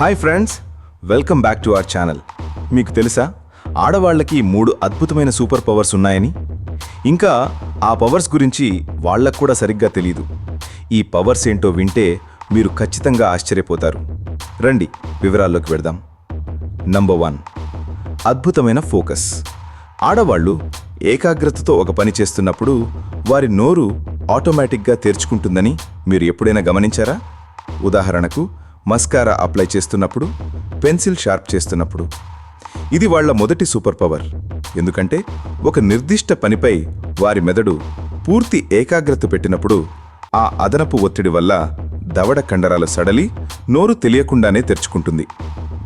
Hi friends welcome back to our channel. మీకు తెలుసా ఆడవాళ్ళకి మూడు అద్భుతమైన సూపర్ పవర్స్ ఉన్నాయని? ఇంకా ఆ పవర్స్ గురించి వాళ్ళకు కూడా సరిగ్గా తెలియదు ఈ పవర్స్ ఏంటో వింటే మీరు ఖచ్చితంగా ఆశ్చర్యపోతారు. రండి వివరాల్లోకి వెడదాం నంబర్ వన్ అద్భుతమైన ఫోకస్. ఆడవాళ్ళు ఏకాగ్రతతో ఒక పని చేస్తున్నప్పుడు వారి నోరు ఆటోమేటిక్గా తెరుచుకుంటుందని మీరు ఎప్పుడైనా గమనించారా? ఉదాహరణకు మస్కారా అప్లై చేస్తున్నప్పుడు పెన్సిల్ షార్ప్ చేస్తున్నప్పుడు. ఇది వాళ్ళ మొదటి సూపర్ పవర్. ఎందుకంటే ఒక నిర్దిష్ట పనిపై వారి మెదడు పూర్తి ఏకాగ్రత పెట్టినప్పుడు ఆ అదనపు ఒత్తిడి వల్ల దవడ కండరాలు సడలి నోరు తెలియకుండానే తెరుచుకుంటుంది.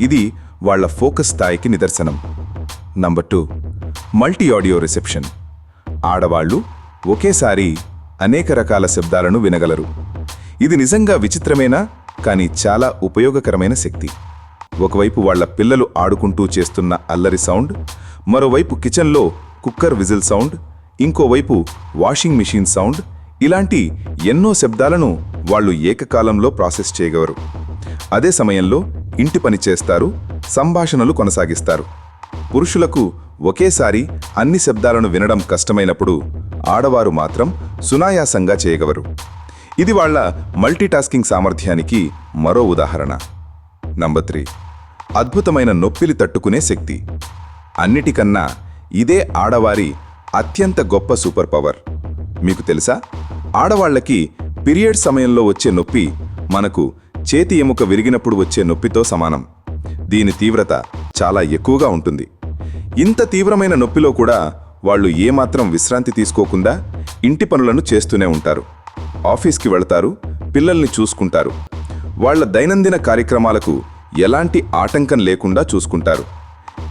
ఇది వాళ్ళ ఫోకస్ స్థాయికి నిదర్శనం. Number two multi audio reception. ఆడవాళ్ళు ఒకేసారి అనేక రకాల శబ్దాలను వినగలరు. ఇది నిజంగా విచిత్రమేనా? కానీ చాలా ఉపయోగకరమైన శక్తి. ఒకవైపు వాళ్ళ పిల్లలు ఆడుకుంటూ చేస్తున్న అల్లరి సౌండ్ మరోవైపు కిచెన్లో కుక్కర్ విజిల్ సౌండ్ ఇంకోవైపు వాషింగ్ మిషన్ సౌండ్ ఇలాంటి ఎన్నో శబ్దాలను వాళ్ళు ఏకకాలంలో ప్రాసెస్ చేయగలరు. అదే సమయంలో ఇంటి పని చేస్తారు సంభాషణలు కొనసాగిస్తారు. పురుషులకు ఒకేసారి అన్ని శబ్దాలను వినడం కష్టమైనప్పుడు ఆడవారు మాత్రం సునాయాసంగా చేయగలరు. ఇది వాళ్ళ మల్టీటాస్కింగ్ సామర్థ్యానికి మరో ఉదాహరణ. Number three. అద్భుతమైన నొప్పిలి తట్టుకునే శక్తి. అన్నిటికన్నా ఇదే ఆడవారి అత్యంత గొప్ప సూపర్ పవర్. మీకు తెలుసా? ఆడవాళ్ళకి పీరియడ్ సమయంలో వచ్చే నొప్పి మనకు చేతి ఎముక విరిగినప్పుడు వచ్చే నొప్పితో సమానం. దీని తీవ్రత చాలా ఎక్కువగా ఉంటుంది. ఇంత తీవ్రమైన నొప్పిలో కూడా వాళ్ళు ఏమాత్రం విశ్రాంతి తీసుకోకుండా ఇంటి పనులను చేస్తూనే ఉంటారు. ఆఫీస్కి వెళతారు పిల్లల్ని చూసుకుంటారు. వాళ్ళ దైనందిన కార్యక్రమాలకు ఎలాంటి ఆటంకం లేకుండా చూసుకుంటారు.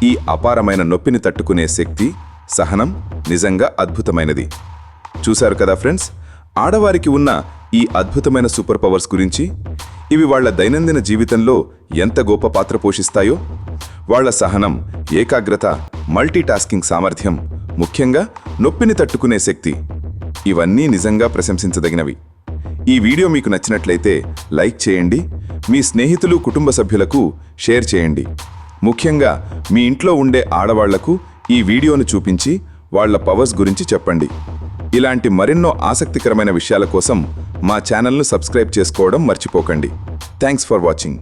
ఈ అపారమైన నొప్పిని తట్టుకునే శక్తి సహనం నిజంగా అద్భుతమైనది. చూశారు కదా ఫ్రెండ్స్? ఆడవారికి ఉన్న ఈ అద్భుతమైన సూపర్ పవర్స్ గురించి ఇవి వాళ్ళ దైనందిన జీవితంలో ఎంత గొప్ప పాత్ర పోషిస్తాయో? వాళ్ళ సహనం ఏకాగ్రత మల్టీటాస్కింగ్ సామర్థ్యం ముఖ్యంగా నొప్పిని తట్టుకునే శక్తి. ఇవన్నీ నిజంగా ప్రశంసించదగినవి. ఈ వీడియో మీకు నచ్చినట్లయితే లైక్ చేయండి మీ స్నేహితులు కుటుంబ సభ్యులకు షేర్ చేయండి. ముఖ్యంగా మీ ఇంట్లో ఉండే ఆడవాళ్ళకు ఈ వీడియోను చూపించి వాళ్ళ పవర్స్ గురించి చెప్పండి. ఇలాంటి మరెన్నో ఆసక్తికరమైన విషయాల కోసం మా ఛానల్ను సబ్స్క్రైబ్ చేసుకోవడం మర్చిపోకండి. Thanks for watching.